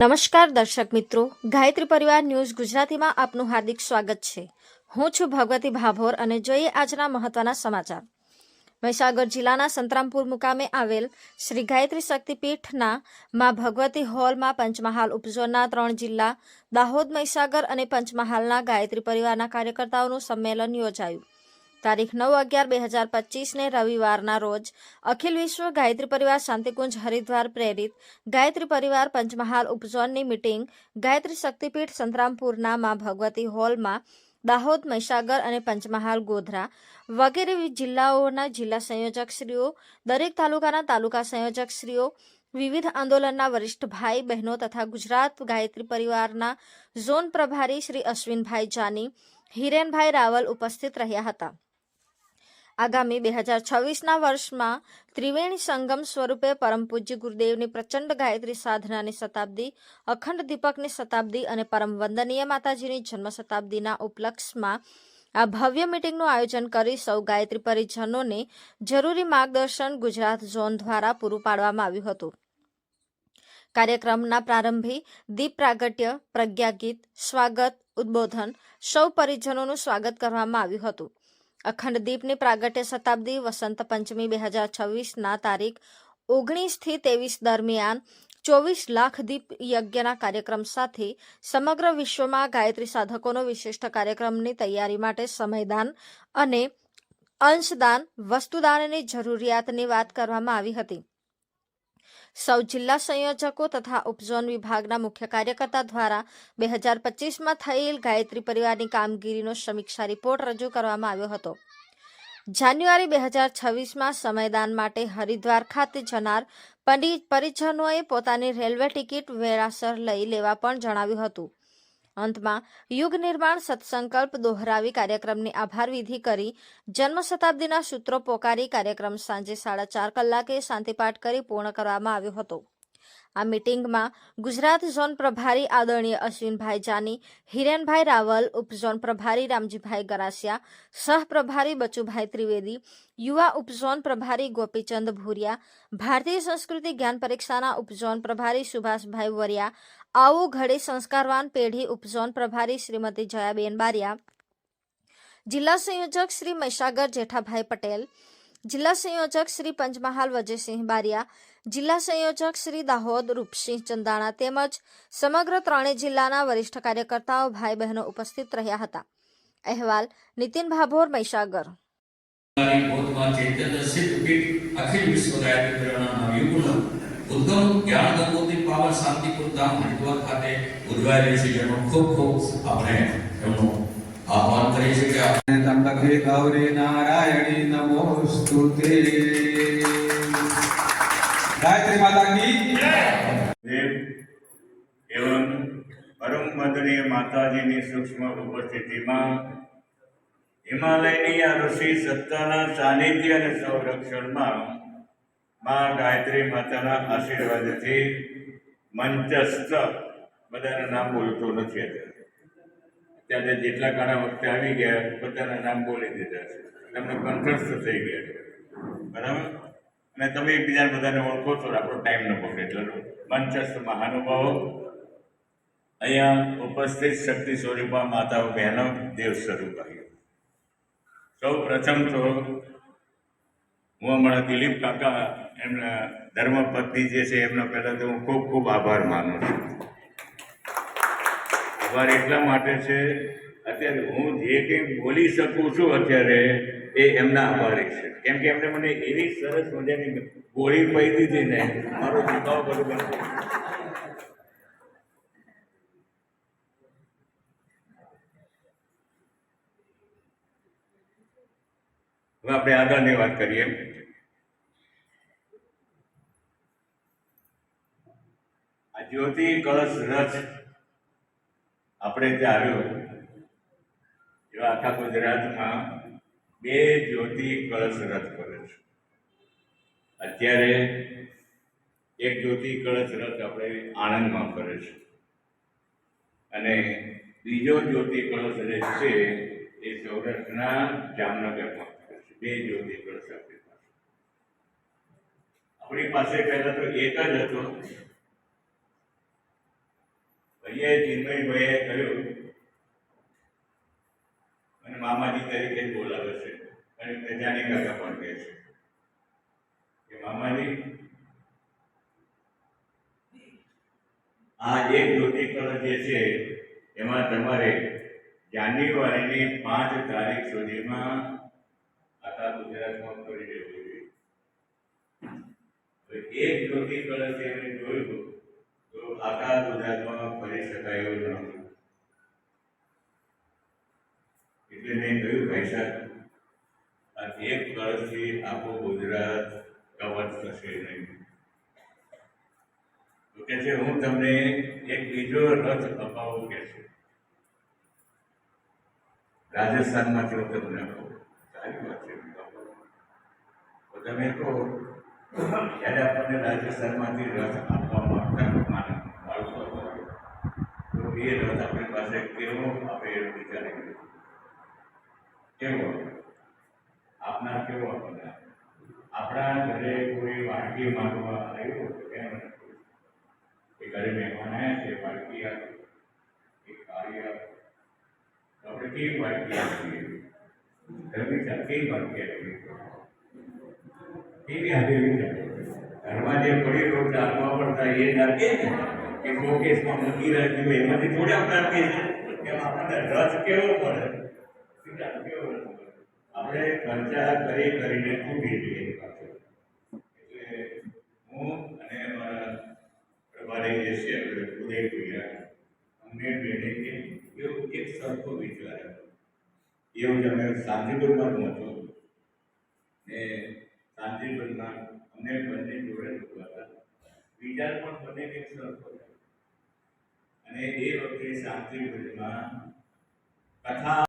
નમસ્કાર દર્શક મિત્રો, ગાયત્રી પરિવાર ન્યૂઝ ગુજરાતીમાં આપનું હાર્દિક સ્વાગત છે. હું છું ભગવતી ભાભોર અને જોઈએ આજના મહત્વના સમાચાર. મહીસાગર જિલ્લાના સંતરામપુર મુકામે આવેલ શ્રી ગાયત્રી શક્તિપીઠના મા ભગવતી હોલમાં પંચમહાલ ઉપઝોનના ત્રણ જિલ્લા, દાહોદ, મહીસાગર અને પંચમહાલના ગાયત્રી પરિવારના કાર્યકર્તાઓનું સંમેલન યોજાયું. તારીખ નવ અગિયાર બે હજાર પચીસને રવિવારના રોજ અખિલ વિશ્વ ગાયત્રી પરિવાર શાંતિકુંજ હરિદ્વાર પ્રેરિત ગાયત્રી પરિવાર પંચમહાલ ઉપઝોનની મિટિંગ ગાયત્રી શક્તિપીઠ સંતરામપુરના માં ભગવતી હોલમાં દાહોદ, મહીસાગર અને પંચમહાલ, ગોધરા વગેરે જિલ્લાઓના જિલ્લા સંયોજકશ્રીઓ, દરેક તાલુકાના તાલુકા સંયોજકશ્રીઓ, વિવિધ આંદોલનના વરિષ્ઠ ભાઈ બહેનો તથા ગુજરાત ગાયત્રી પરિવારના ઝોન પ્રભારી શ્રી અશ્વિનભાઈ જાની, હિરેનભાઈ રાવલ ઉપસ્થિત રહ્યા હતા. આગામી બે હજાર છવ્વીસના વર્ષમાં ત્રિવેણી સંગમ સ્વરૂપે પરમ પૂજ્ય ગુરુદેવની પ્રચંડ ગાયત્રી સાધનાની શતાબ્દી, અખંડ દીપકની શતાબ્દી અને પરમ વંદનીય માતાજીની જન્મ શતાબ્દીના ઉપલક્ષમાં આ ભવ્ય મિટિંગનું આયોજન કરી સૌ ગાયત્રી પરિજનોને જરૂરી માર્ગદર્શન ગુજરાત ઝોન દ્વારા પૂરું પાડવામાં આવ્યું હતું. કાર્યક્રમના પ્રારંભે દીપ પ્રાગટ્ય પ્રજ્ઞા ગીત સ્વાગત, ઉદબોધન સૌ પરિજનોનું સ્વાગત કરવામાં આવ્યું હતું. અખંડ દીપની પ્રાગટ્ય શતાબ્દી વસંત પંચમી બે હજાર છવ્વીસના તારીખ ઓગણીસથી ત્રેવીસ દરમિયાન ચોવીસ લાખ દીપ યજ્ઞના કાર્યક્રમ સાથે સમગ્ર વિશ્વમાં ગાયત્રી સાધકોનો વિશિષ્ટ કાર્યક્રમની તૈયારી માટે સમયદાન અને અંશદાન, વસ્તુદાનની જરૂરિયાતની વાત કરવામાં આવી હતી. સૌ જિલ્લા સંયોજકો તથા ઉપઝોન વિભાગના મુખ્ય કાર્યકર્તા દ્વારા બે હજાર પચીસમાં થયેલ ગાયત્રી પરિવારની કામગીરીનો સમીક્ષા રિપોર્ટ રજૂ કરવામાં આવ્યો હતો. જાન્યુઆરી બે હજાર છવ્વીસમાં સમયદાન માટે હરિદ્વાર ખાતે જનાર પરિજનોએ પોતાની રેલવે ટિકિટ વેરાસર લઈ લેવા પણ જણાવ્યું હતું. અંતમાં યુગ નિર્માણ સત્સંકલ્પ દોહરાવી કાર્યક્રમની આભાર વિધિ કરી જન્મ શતાબ્દીના સૂત્રો પોકારી કાર્યક્રમ સાંજે સાડા ચાર કલાકે શાંતિપાઠ કરી પૂર્ણ કરવામાં આવ્યો હતો. આ મિટિંગમાં ગુજરાત ઝોન પ્રભારી આદરણીય અશ્વિનભાઈ જાની, હિરેનભાઈ રાવલ, ઉપઝોન પ્રભારી રામજીભાઈ ગરાસિયા સહપ્રભારી બચુભાઈ ત્રિવેદી, યુવા ઉપઝોન પ્રભારી ગોપીચંદ ભૂરિયા, ભારતીય સંસ્કૃતિ જ્ઞાન પરીક્ષાના ઉપઝોન પ્રભારી સુભાષભાઈ વરિયા, આવું ઘડે સંસ્કારવાન પેઢી ઉપઝોન પ્રભારી શ્રીમતી જયાબેન બારિયા, જિલ્લા સંયોજક શ્રી મહીસાગર જેઠાભાઈ પટેલ જિલ્લા સંયોજક શ્રી પંચમહાલ વજયસિંહ બારિયા, જિલ્લા સંયોજક શ્રી દાહોદ રૂપસિંહ ચંદાણા તેમજ સમગ્ર ત્રણેય જિલ્લાના વરિષ્ઠ કાર્યકર્તાઓ ભાઈ બહેનો ઉપસ્થિત રહ્યા હતા. અહેવાલ, નીતિન ભાભોર મૈસાગર ખૂબ ખૂબ આપણે એમનો આહવાન કરીએ છીએ કે આપણે તંબકે ગાયત્રી માતા કી દેવ માતાજીની સૂક્ષ્મ ઉપસ્થિતિમાં હિમાલયની આ ઋષિ સત્તાના સાનિધ્ય અને સંરક્ષણમાં મા ગાયત્રી માતાના આશીર્વાદથી મંચસ્થ. બધાના નામ બોલતો નથી અત્યારે. અત્યારે જેટલા ઘણા વખતે આવી ગયા, બધાના નામ બોલી દીધા છે. તમને કંઠસ્થ થઈ ગયા. છે બરાબર? અને તમે એકબીજાને બધાને ઓળખો છો, આપણો ટાઈમ ન બગડે એટલે મંચસ્થ મહાનુભાવો, અહીંયા ઉપસ્થિત શક્તિ સ્વરૂપા માતાઓ બહેનો, દેવ સ્વરૂપાઈઓ સૌ પ્રથમ તો હું હમણાં દિલીપ કાકા એમના ધર્મપત્ની જે છે, એમનો પહેલાં તો હું ખૂબ ખૂબ આભાર માનું છું. આભાર એટલા માટે છે. અત્યારે હું જે કંઈ બોલી શકું છું અત્યારે એ એમના આભારી છે. કેમ કે એમને મને એવી સરસ મજાની ગોળી પહી દીધી ને, મારો દુખાવો બરોબર હવે આપણે આગળની વાત કરીએ. આ જ્યોતિ કળશ રથ. આપણે ત્યાં આવ્યો. એવા આખા ગુજરાતમાં બે જ્યોતિ કળશ રથ કરે છે. અત્યારે એક જ્યોતિ કળશ રથ આપણે આણંદમાં કરે છે. અને બીજો જ્યોતિ કળશ રથ છે, એ સૌરાષ્ટ્રના જામનગરમાં કરે છે. બે જ્યોતિ કળશ આપણી પાસે પહેલાં તો એક જ હતો. આજે ચિન્મયભાઈએ કહ્યું અને મામાજી તરીકે બોલાવે છે અને ખજાની કાકા પણ કહે છે. કે મામાજી, આ એક જ્યોતિકળ જે છે, એમાં તમારે જાન્યુઆરીની પાંચ તારીખ સુધીમાં આખા ગુજરાતમાં કરી દેવું જોઈએ. એક જ્યોતિકળ છે એમણે જોયું આખા ગુજરાતમાં ફરી શકાય એવું નહોતું એટલે મેં કહ્યું, ભાઈ સાહેબ, આ એક કળશથી આખું ગુજરાત કવર થશે નહીં. તો કે છે, હું તમને એક બીજો રથ અપાવું કે છે? રાજસ્થાનમાંથી હું તમને કહું, સારી વાત છે તો તમે કહો, જ્યારે આપણને રાજસ્થાનમાંથી રથ આપવા માંગતા માન બાળકો હોય, તો એ રથ આપણી પાસે કેવો આપે એ વિચારી કેવો આપનાર કેવો આપણને આપણા ઘરે કોઈ વાનગી માંગવા આવ્યું તો કેમ નથી? એ ઘરે મહેમાન આવ્યા છે વાનગી આપી એ કાર્ય તો આપણે કેવી વાનગી આપીએ ઘરની સાથે કેવી વાનગી આપીએ કેવી આપેલી છે ઘરમાં જે પડી રોજ ચાલવા પડતા એ નાખીએ ને કે શોકેસમાં મૂકી રાખ્યું એમાંથી થોડી આપણે આપીએ છીએ કે આપણને રસ કેવો પડે વિચાર કેવો રસ પડે આપણે ખર્ચા કરી કરીને તૂટી જઈએ પાછળ. એટલે હું અને મારા પ્રભારી જે છે, આપણે ઉદય ભૈયા અમને બેને કે એવું એક સરખો વિચાર આવ્યો. એવું જ અમે શાંતિપુરમાં પહોંચો ને શાંતિપુરમાં અમને બંને જોડે ઊભા હતા વિચાર પણ બંને એક સરખો હતો. અને એ વખતે શાંતિપુરમાં કથા